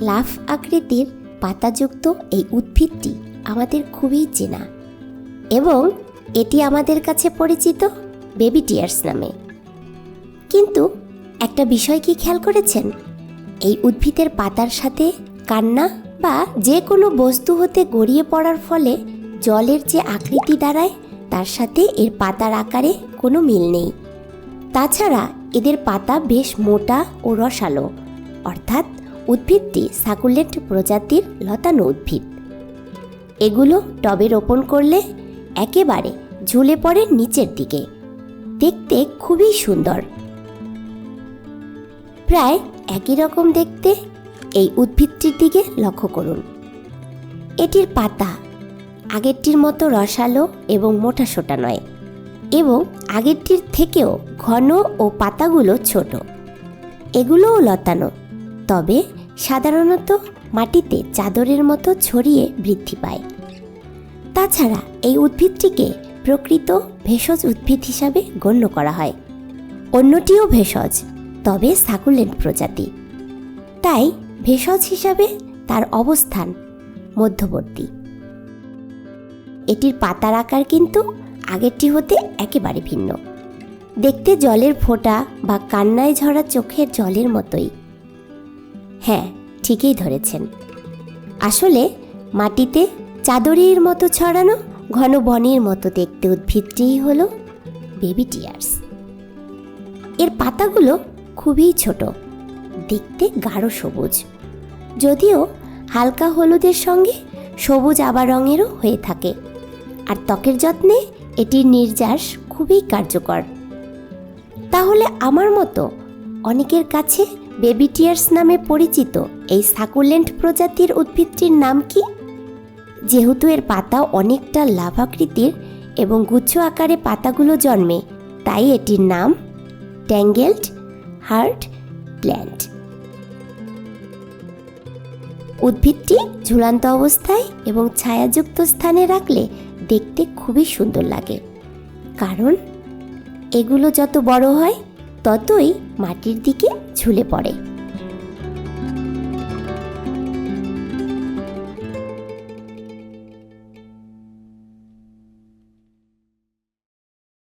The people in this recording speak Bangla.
লাফ আকৃতির পাতাযুক্ত এই উদ্ভিদটি আমাদের খুবই চেনা এবং এটি আমাদের কাছে পরিচিত বেবি টিয়ার্স নামে। কিন্তু একটা বিষয় কি খেয়াল করেছেন? এই উদ্ভিদের পাতার সাথে কান্না বা যে কোনো বস্তু হতে গড়িয়ে পড়ার ফলে জলের যে আকৃতি দাঁড়ায়, তার সাথে এর পাতার আকারে কোনো মিল নেই। তাছাড়া এদের পাতা বেশ মোটা ও রসালো, অর্থাৎ উদ্ভিদটি সাকুলেন্ট প্রজাতির লতানো উদ্ভিদ। এগুলো টবে রোপণ করলে একেবারে ঝুলে পড়ে নিচের দিকে। দেখতে খুবই সুন্দর। প্রায় একই রকম দেখতে এই উদ্ভিদটির দিকে লক্ষ্য করুন। এটির পাতা আগেরটির মতো রসালো এবং মোটা সোটা নয় এবং আগেরটির থেকেও ঘন ও পাতাগুলো ছোট। এগুলোও লতানো। তবে সাধারণত মাটিতে চাদরের মতো ছড়িয়ে বৃদ্ধি পায়। তাছাড়া এই উদ্ভিদটিকে প্রকৃত ভেষজ উদ্ভিদ হিসাবে গণ্য করা হয়। অন্যটিও ভেষজ, তবে সাকুলেন্ট প্রজাতি। তাই ভেষজ হিসাবে তার অবস্থান মধ্যবর্তী। এটির পাতার আকার কিন্তু আগেরটি হতে একেবারে ভিন্ন। দেখতে জলের ফোঁটা বা কান্নায় ঝরা চোখের জলের মতোই। হ্যাঁ ঠিকই ধরেছেন। আসলে মাটিতে চাদরের মতো ছড়ানো, ঘন বনের মতো দেখতে উদ্ভিদটিই হলো বেবি টিয়ার্স এর পাতাগুলো খুবই ছোট, দেখতে গাঢ় সবুজ। যদিও হালকা হলুদের সঙ্গে সবুজ আবার রঙেরও হয়ে থাকে, আর ত্বকের যত্নে এটির নির্যাস খুবই কার্যকর। তাহলে আমার মতো অনেকের কাছে বেবি টিয়ার্স নামে পরিচিত এই সাকুলেন্ট প্রজাতির উদ্ভিদটির নাম কি? যেহেতু এর পাতা অনেকটা লাভাকৃতির এবং গুচ্ছ আকারে পাতাগুলো জন্মে, তাই এটির নাম ট্যাঙ্গেলড হার্ট প্ল্যান্ট উদ্ভিদটি ঝুলান্ত অবস্থায় এবং ছায়াযুক্ত স্থানে রাখলে দেখতে খুবই সুন্দর লাগে। কারণ এগুলো যত বড় হয় ততই মাটির দিকে ঝুলে পড়ে।